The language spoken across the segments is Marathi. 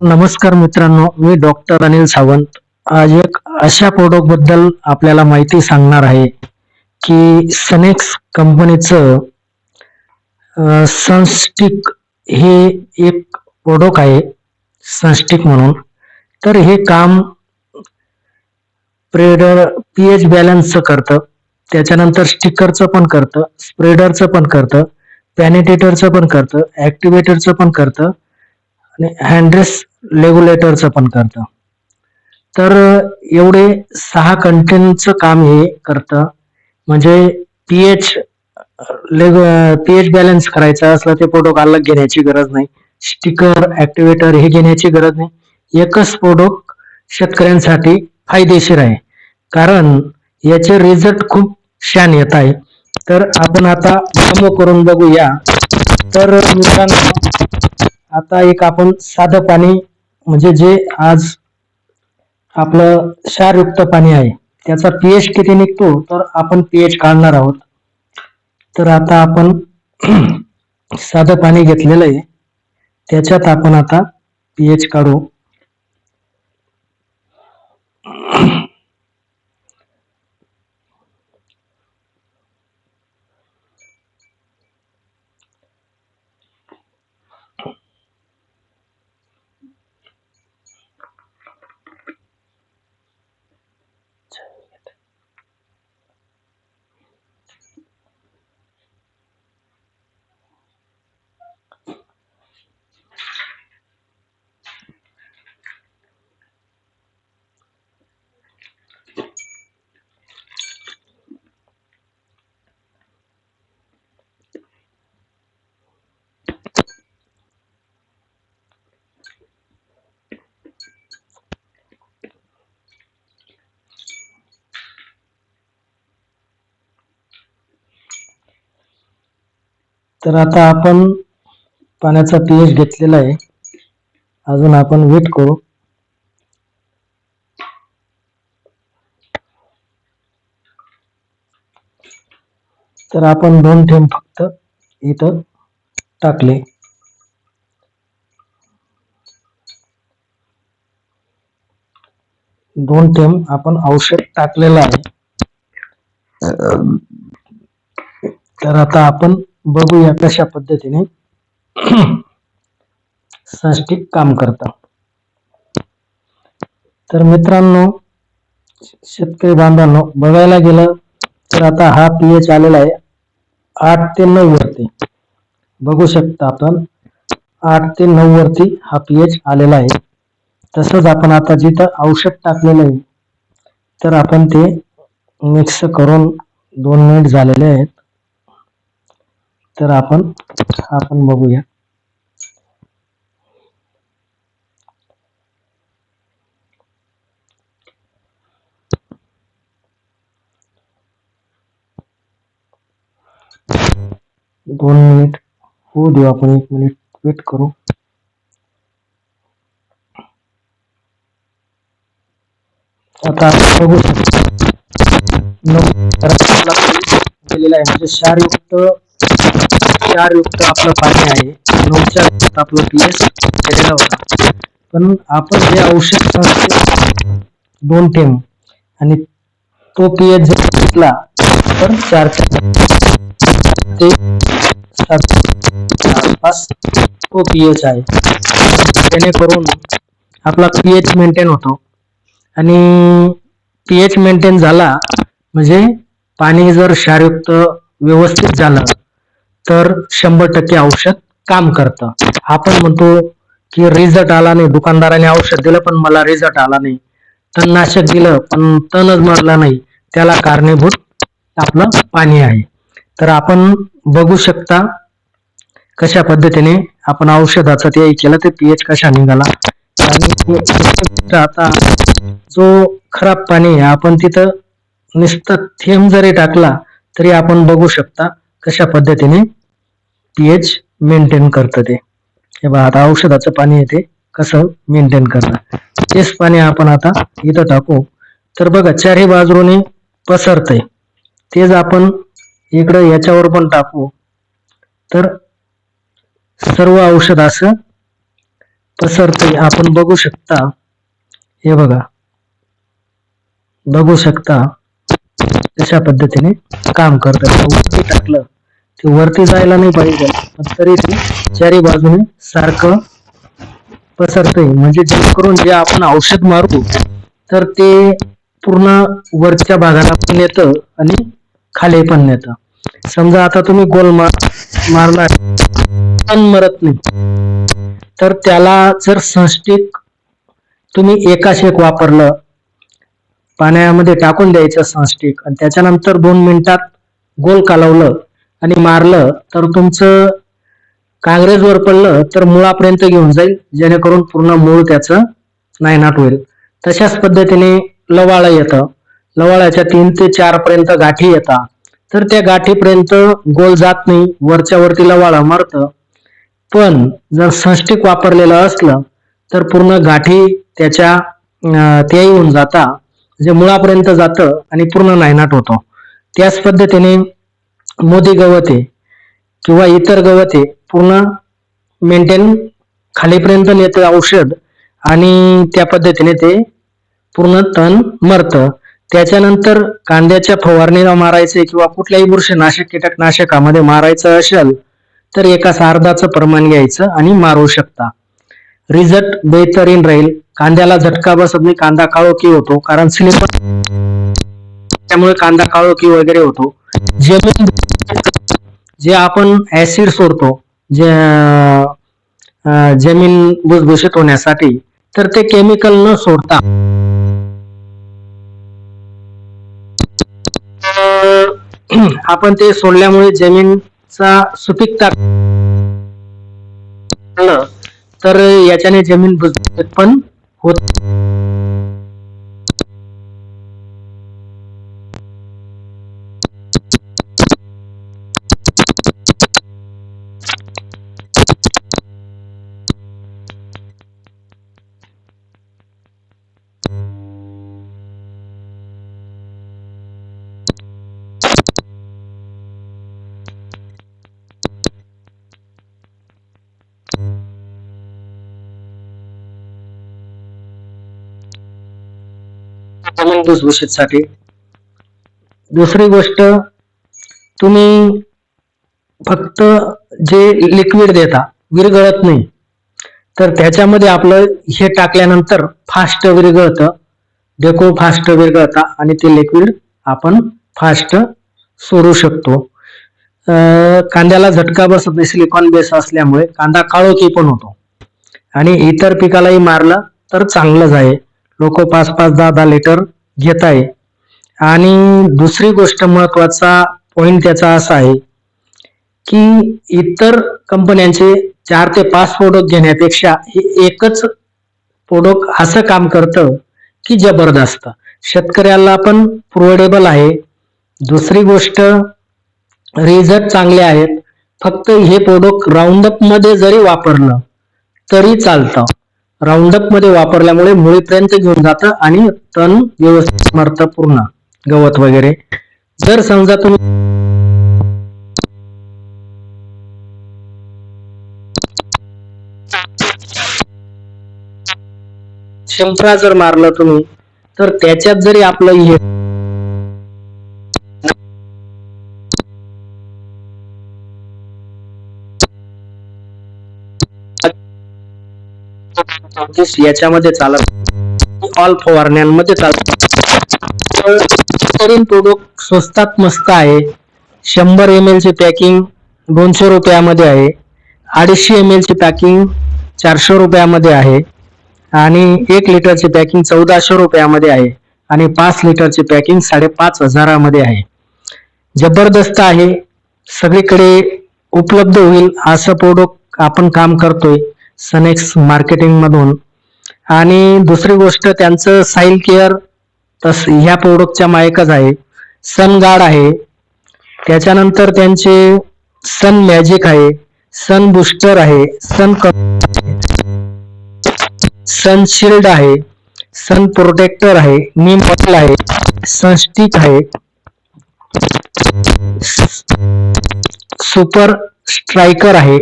नमस्कार मित्रांनो मी डॉक्टर अनिल सावंत. आज एक अशा प्रोडक्टबद्दल आपल्याला माहिती सांगणार आहे की सनेक्स कंपनीचं सनस्टिक हे एक प्रोडक्ट आहे सनस्टिक म्हणून. तर हे काम स्प्रेडर पी एच बॅलन्सचं करतं. त्याच्यानंतर स्टिकरचं पण करतं स्प्रेडरचं पण करतं पॅनिटेटरचं पण करतं ऍक्टिवेटरचं पण करतं आणि हँड्रेस रेग्युलेटरचं पण करतं. तर एवढे सहा कंटेनचं काम हे करतं. म्हणजे पीएच पीएच बॅलन्स करायचा असला ते प्रोडक्ट अलग घेण्याची गरज नाही. स्टिकर ॲक्टिवेटर हे घेण्याची गरज नाही. एकच प्रोडक्ट शेतकऱ्यांसाठी फायदेशीर आहे. कारण याचे रिझल्ट खूप छान येत आहे. तर आपण आता डेमो करून बघूया. तर मित्रांनो आता एक आपण साधं पाणी म्हणजे जे आज आपलं क्षारयुक्त पाणी आहे त्याचा पीएच किती निघतो तर आपण पीएच काढणार आहोत. तर आता आपण साधं पाणी घेतलेलं आहे. त्याच्यात आपण आता पीएच काढू. तर आता आपण पाण्याचा पीएच घेतलेला आहे. अजून आपण वेट करू. तर आपण दोन थेंब फक्त इथं टाकले. दोन थेंब आपण औषध टाकलेलं आहे. तर आता आपण बघूया कशा पद्धतीने सष्टिक काम करतं तर मित्रांनो शेतकरी बांधवांनो बघायला गेलं तर आता हा पीएच आलेला आहे आठ ते नऊ वरती. बघू शकता आपण आठ ते नऊ वरती हा पीएच आलेला आहे. तसंच आपण आता जिथं औषध टाकलेलं आहे तर आपण ते मिक्स करून दोन मिनिट झालेले आहेत. तर आपण आपण बघूया दोन मिनिट होऊ देऊ आपण एक मिनिट वेट करू आता आपण बघू शकतो गेलेला आहे म्हणजे क्षारयुक्त क्षारयुक्त आपलं पाणी आहे. नऊच्या आत आपलं पीएच केलेला होता. पण आपण जे औषध दोन थेंब आणि तो पीएच जर घेतला तर चार ते आसपास तो पीएच आहे. जेणेकरून आपला पीएच मेंटेन होतो. आणि पीएच मेंटेन झाला म्हणजे पाणी जर क्षारयुक्त व्यवस्थित झालं तर शंभर टक्के औषध काम करतं. आपण म्हणतो की रिझल्ट आला नाही दुकानदाराने औषध दिलं पण मला रिझल्ट आला नाही. तणनाशक दिलं पण तणच मरला नाही. त्याला कारणीभूत आपलं पाणी आहे. तर आपण बघू शकता कशा पद्धतीने आपण औषधाचं ते केलं ते पीएच कशा निघाला. आणि आता जो खराब पाणी आहे आपण तिथं नुसतं थेंब जरी टाकला तरी आपण बघू शकता कशा पद्धतीने पीएच मेंटेन करतं ते. हे बघा आता औषधाचं पाणी येते. कसं मेंटेन करतं तेच पाणी आपण आता इथं टाकू. तर बघा चारही बाजूने पसरतंय. तेच आपण इकडं याच्यावर पण टाकू. तर सर्व औषध असं पसरतंय. आपण बघू शकता. हे बघा. बघू शकता. अशा पद्धतीने काम करतं टाकलं. ते वरती जायला नाही पाहिजे. तरी ते चारी बाजूने सारखं पसरतंय. म्हणजे जेणेकरून जे आपण औषध मारतो तर ते पूर्ण वरच्या भागाला पण येतं आणि खाली पण नेतं. समजा आता तुम्ही गोल मार मारणार पण मरत नाही. तर त्याला जर संस्टिक तुम्ही एका शेक वापरलं पाण्यामध्ये टाकून द्यायचं संस्टिक आणि त्याच्यानंतर दोन मिनिटात गोल कालवलं आणि मारलं तर तुमचं काँग्रेसवर पडलं तर मुळापर्यंत घेऊन जाईल जेणेकरून पूर्ण मूळ त्याचं नायनाट होईल. तशाच पद्धतीने लवाळ येतं. लवाळ्याच्या तीन ते चार पर्यंत गाठी येतात. तर त्या गाठीपर्यंत गोल जात नाही वरच्या वरती लवाळा मारतं. पण जर संस्टिक वापरलेलं असलं तर पूर्ण गाठी त्याच्या ते येऊन जाता जे मुळापर्यंत जातं आणि पूर्ण नायनाट होतो. त्याच पद्धतीने मोदी गवत आहे किंवा इतर गवत आहे पूर्ण मेंटेन खालीपर्यंत नेतं औषध आणि त्या पद्धतीने ते पूर्ण तण मरतं. त्याच्यानंतर कांद्याच्या फवारणीला मारायचे किंवा कुठल्याही बुरशीनाशक कीटकनाशकामध्ये मारायचं असेल तर एका अर्धाचं प्रमाण घ्यायचं आणि मारू शकता. रिझल्ट बेहतरीन राहील. कांद्याला झटका बसत नाही कांदा काळोखी होतो कारण स्लिपर त्यामुळे कांदा काळोखी वगैरे होतो. जमीन जे आपण ऍसिड सोडतो जे जमीन भुसभुशीत होण्यासाठी तर ते केमिकल न सोडता आपण ते सोडल्यामुळे जमीनचा सुपीकता तर याच्याने जमीन भुसभुशीत पण होत जमीन भुसभुशीत साठी दुसरी गोष्ट तुम्ही फक्त जे लिक्विड देता विरघळत नाही. तर त्याच्यामध्ये आपलं हे टाकल्यानंतर फास्ट विरगळतं डेको फास्ट विरघळता आणि ते लिक्विड आपण फास्ट सोडू शकतो. कांद्याला झटका बसत नाही सिलिकॉन बेस असल्यामुळे कांदा काळोखी पण होतो. आणि इतर पिकालाही मारलं तर चांगलंच आहे. लोक पाच पाच दहा दहा लिटर घेत आहे. आणि दुसरी गोष्ट महत्त्वाचा पॉइंट त्याचा असा आहे की इतर कंपन्यांचे चार ते पाच प्रोडक्ट घेण्यापेक्षा हे एकच प्रोडक्ट असं काम करतं की जबरदस्त. शेतकऱ्याला पण प्रोडेबल आहे. दुसरी गोष्ट रिझल्ट चांगले आहेत. फक्त हे प्रोडक्ट राऊंडअपमध्ये जरी वापरलं तरी चालतं. राऊंडअपमध्ये वापरल्यामुळे मुळीपर्यंत घेऊन जातं आणि तण व्यवस्थित मरतं पूर्ण. गवत वगैरे. जर समजा तुम्ही शिंपरा जर मारलं तुम्ही तर त्याच्यात जरी आपलं हे चौतीस याच्यामध्ये चालत ऑल फवारण्यांमध्ये चालत. प्रोडक्ट स्वस्तात मस्त आहे. शंभर एम एल ची पॅकिंग दोनशे रुपयामध्ये आहे. अडीचशे एम एल ची पॅकिंग चारशे रुपयामध्ये आहे. आणि एक लिटरची पॅकिंग चौदाशे रुपयामध्ये आहे. आणि पाच लिटरची पॅकिंग साडेपाच हजारामध्ये आहे. जबरदस्त आहे. सगळीकडे उपलब्ध होईल असं प्रोडक्ट आपण काम करतोय. सनेक्स मार्केटिंगमधून आणि दुसरी गोष्ट त्यांचं साईल केअर तस ह्या प्रोडक्टच्या मायकच आहे. सन गार्ड आहे. त्याच्यानंतर त्यांचे सन मॅजिक आहे. सन बुस्टर आहे. सन सन शिल्ड आहे. सन प्रोटेक्टर आहे. नीम ऑइल आहे. सनस्टिक आहे. सुपर स्ट्रायकर आहे.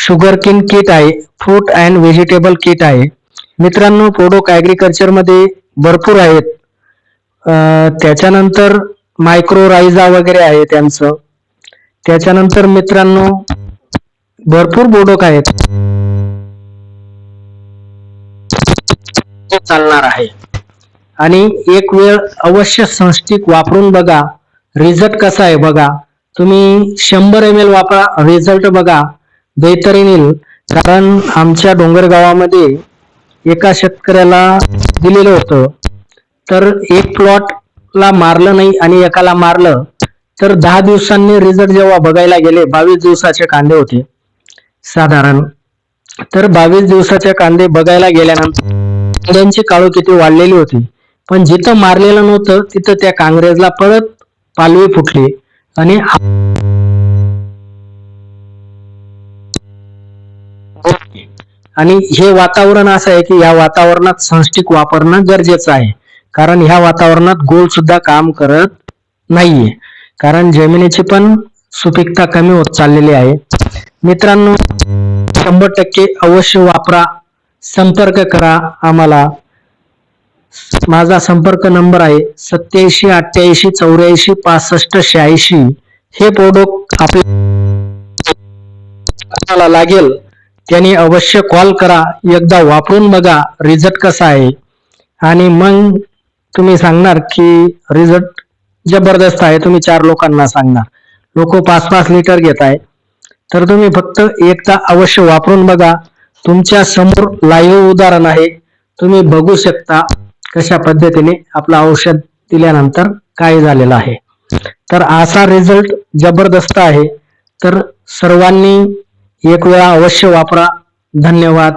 शुगर किन किट आहे फ्रूट अँड व्हेजिटेबल किट आहे. मित्रांनो प्रोडक्ट ॲग्रिकल्चरमध्ये भरपूर आहेत. त्याच्यानंतर मायक्रो रायझा वगैरे आहे त्यांचं. त्याच्यानंतर मित्रांनो भरपूर बोडोक आहेत. चालणार आहे. आणि एक वेळ अवश्य संस्टिक वापरून बघा. रिझल्ट कसा आहे बघा. तुम्ही शंभर एम एल वापरा रिझल्ट बघा. बेहतरीन कारण आमच्या डोंगरगावामध्ये एका शेतकऱ्याला दिलेलं होतं. तर एक प्लॉटला मारलं नाही आणि एकाला मारलं तर दहा दिवसांनी रिझल्ट जेव्हा बघायला गेले बावीस दिवसाचे कांदे होते. साधारण. तर बावीस दिवसाचे कांदे बघायला गेल्यानंतर कांद्यांची काळू किती वाढलेली होती. पण जिथं मारलेलं नव्हतं तिथं त्या कांग्रेसला परत पालवी फुटली आणि आणि हे वातावरण असं आहे की या वातावरणात संस्टिक वापरणं गरजेचं आहे. कारण ह्या वातावरणात गोल सुद्धा काम करत नाहीये. कारण जमिनीची पण सुपीकता कमी होत चाललेली आहे. मित्रांनो शंभर टक्के अवश्य वापरा संपर्क करा आम्हाला. माझा संपर्क नंबर आहे सत्याऐंशी अठ्ठ्याऐंशी चौऱ्याऐंशी पासष्ट शहाऐंशी. हे प्रोडक्ट आपल्याला लागेल? त्यांनी अवश्य कॉल करा. एकदा वापरून बघा रिझल्ट कसा आहे. आणि मग तुम्ही सांगणार की रिझल्ट जबरदस्त आहे. तुम्ही चार लोकांना सांगणार. लोक पाच पाच लिटर घेत आहे तर तुम्ही फक्त एकदा अवश्य वापरून बघा. तुमच्यासमोर लाईव्ह उदाहरण आहे. तुम्ही बघू शकता कशा पद्धतीने आपलं औषध दिल्यानंतर काय झालेलं आहे. तर असा रिझल्ट जबरदस्त आहे. तर सर्वांनी एक वेळा अवश्य वापरा. धन्यवाद.